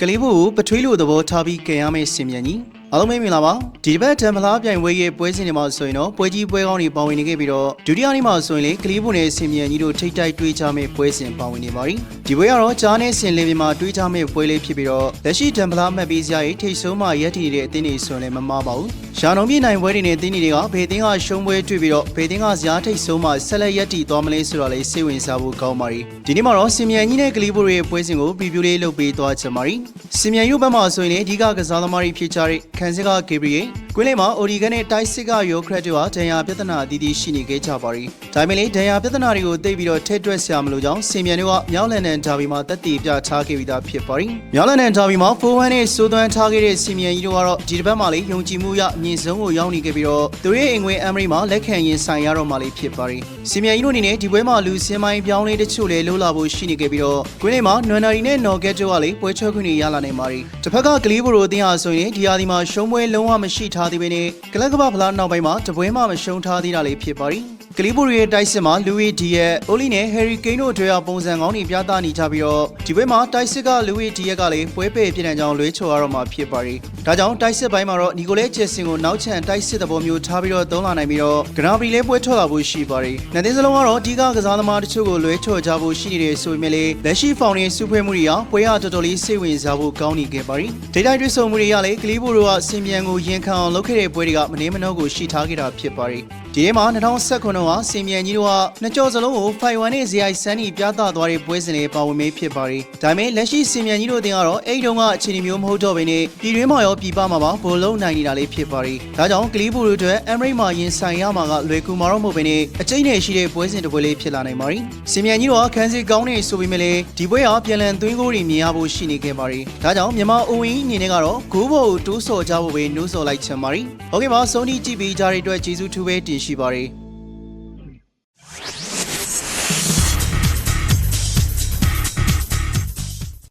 ကလေးဘူးကိုပထွေးလိုသဘောထားပြီးကင်ရမယ့်စင်မြန်ကြီးအားလုံးပဲမင်္ဂလာပါဒီတစ်ပတ်တံမလားပြိုင်ပွဲရဲ့ပွဲစဉ်တွေမှာဆိုရင်တော့ပွဲကြီးပွဲကောင်းတွေပါဝင်နေခဲ့ပြီးတော့ဒုတိယနေ့မှာဆိုရင်လေကလေးဘူးနဲ့စင်မြန်ကြီးတို့ထိတ်တိုက်တွေးကြမယ့်ပွဲစဉ်ပါဝင်နေပါပြီဒီပွဲကတော့ကြားနဲ့စင်လေးပြင်မှာတွေးကြမယ့်ပွဲလေးဖြစ်ပြီးတော့လက်ရှိတံမလားမှတ်ပေးစရာရဲ့ထိတ်ဆုံးမှရက်တည်နေတဲ့အသင်းတွေဆိုရင်လည်းမမှားပါဘူး ရှာနုံပြည်နိုင်ပွဲတွေနဲ့အသင်းတွေကဘေသင်းကရှုံးပွဲတွေ့ပြီးတော့ဘေသင်းကဇာထိတ်ဆုံးမှဆက်လက်ရက်တည်သွားမလဲဆိုတော့လေစိတ်ဝင်စားဖို့ကောင်းပါရီဒီနေ့မှာတော့စင်မြန်ကြီးနဲ့ကလေးဘူးတို့ရဲ့ပွဲစဉ်ကိုပြပြလေးလုပ်ပေးသွားချင်ပါရီစင်မြန်ရုပ်ဘက်မှာဆိုရင်လေအဓိကကစားသမားတွေဖြစ်ကြတဲ့ခန်းစစ်ကဂေဘရီယေကွင်းလေးမှာအိုဒီဂန်နဲ့တိုက်စစ်ကယောခရက်တို့ဟာဒဏ်ရာပြဿနာအသီးသီးရှိနေခဲ့ကြပါရီဒါပေမဲ့လေဒဏ်ရာပြဿနာတွေကိုသိပြီးတော့ထိတ်တွက်ဆရာမလို့ကြောင်းစင်မြန်တို့ကမြောက်လန်နန်ဒါဘီမှာတက်တည်ပြထားခဲ့ပြီးသားဖြစ်ပါရီမြောက်လန်နန်ဒါဘီမှာဖိုးဝမ်းနဲ့စိုးသွမ်းထားခဲ့တဲ့စင်မြန်ကြီးတို့ကတော့ဒီတစ်ပတ်မှာလေယုံကြည်မှုရအမြင့်ဆုံးကိုရောက်နေခဲ့ပြီးတော့သူရဲ့အင်ငွေအမရီမှာလက်ခံရင်ဆိုင်ရတော့မှလေးဖြစ်ပါရီစင်မြန်ကြီးတို့အနေနဲ့ဒီပွဲမှာလူစင်မိုင်းပြောင်းလေးတချို့လေလှုပ်လာဖို့ရှိနေခဲ့ပြီးတော့ကွင်းလေးမှာနွန်နာရီနဲ့နော်ဂက်တို့ကလေပွဲချောခွင့်တွေရလာနိုင်ပါရီတစ်ဖက်ကကလီးဘရိုအသင်းဟာဆိုရင်ဒီဟာဒီမှာရှုံးပွဲလုံးဝမရှိထားသေးဘဲနဲ့ကလပ်ကပဖလားနောက်ပိုင်းမှာတပွဲမှမရှုံးထားသေးတာလေးဖြစ်ပါရီ ကလီးဘရိုရဲ့တိုက်စစ်မှာလူဝီဒီရဲ့အိုလီနဲ့ဟယ်ရီကိန်းတို့တွေ့ရပုံစံကောင်းတွေပြသနေကြပြီးတော့ဒီပွဲမှာတိုက်စစ်ကလူဝီဒီရဲ့ကလည်းပွဲပေပြည်တဲ့ကြောင်းလွှဲချော်ရတော့မှာဖြစ်ပါရီဒါကြောင့်တိုက်စစ်ပိုင်းမှာတော့နီကိုလဲဂျက်ဆင်ကိုနောက်ချန်တိုက်စစ်သဘောမျိုးထားပြီးတော့သုံးလာနိုင်ပြီးတော့ဂရာဘရီလဲပွဲထွက်လာဖို့ရှိပါရီနှစ်သိန်းစလုံးကတော့အဓိကကစားသမားတချို့ကိုလွှဲချော်ကြဖို့ရှိနေတယ်ဆိုပေမဲ့လည်းလက်ရှိဖောင်ရင်စုဖွဲ့မှုတွေဟာပွဲရတော်တော်လေးစိတ်ဝင်စားဖို့ကောင်းနေခဲ့ပါရီဒေတာတွေ့ဆုံမှုတွေရလေကလီးဘိုတို့ကစင်ပြန်ကိုရင်ခံအောင်လုပ်ခဲ့တဲ့ပွဲတွေကမနေမနှောကိုရှိထားခဲ့တာဖြစ်ပါရီ ဒီထဲမှာ2019ခုကစင်မြန်ကြီးတို့ကနှစ်ကြော်စလုံးကို5-1နဲ့ ZI စန်းနီပြသသွားတဲ့ပွဲစဉ်လေးပါဝင်မေးဖြစ်ပါရီဒါပေမဲ့လက်ရှိစင်မြန်ကြီးတို့တင်ကတော့အဲ့ဒီတုန်းကအခြေအနေမျိုးမဟုတ်တော့ဘဲနဲ့ပြည်တွင်းမှာရောပြည်ပမှာပါဘိုလုံးနိုင်နေတာလေးဖြစ်ပါရီဒါကြောင့်ကလီးဘိုတို့အတွက်အမ်ရိတ်မှာရင်ဆိုင်ရမှာကလွယ်ကူမှာတော့မဟုတ်ဘဲနဲ့အကျိတ်နဲ့ရှိတဲ့ပွဲစဉ်တစ်ပွဲလေးဖြစ်လာနိုင်ပါရီစင်မြန်ကြီးတို့ကခန်းစီကောင်းနေဆိုပေမဲ့လည်းဒီပွဲဟာပြန်လည်သွင်းကိုတွေမြင်ရဖို့ရှိနေခဲ့ပါရီဒါကြောင့်မြန်မာအိုဝင်အနေနဲ့ကတော့ဂိုးဘော်ကိုတိုးဆော်ကြဖို့ပဲနှိုးဆော်လိုက်ချင်ပါရီဟုတ်ကဲ့ပါဆုံးဖြတ်ကြည့်ပြီးကြတဲ့အတွက်ကျေးဇူးထူးပဲတင်ရှိပါရီ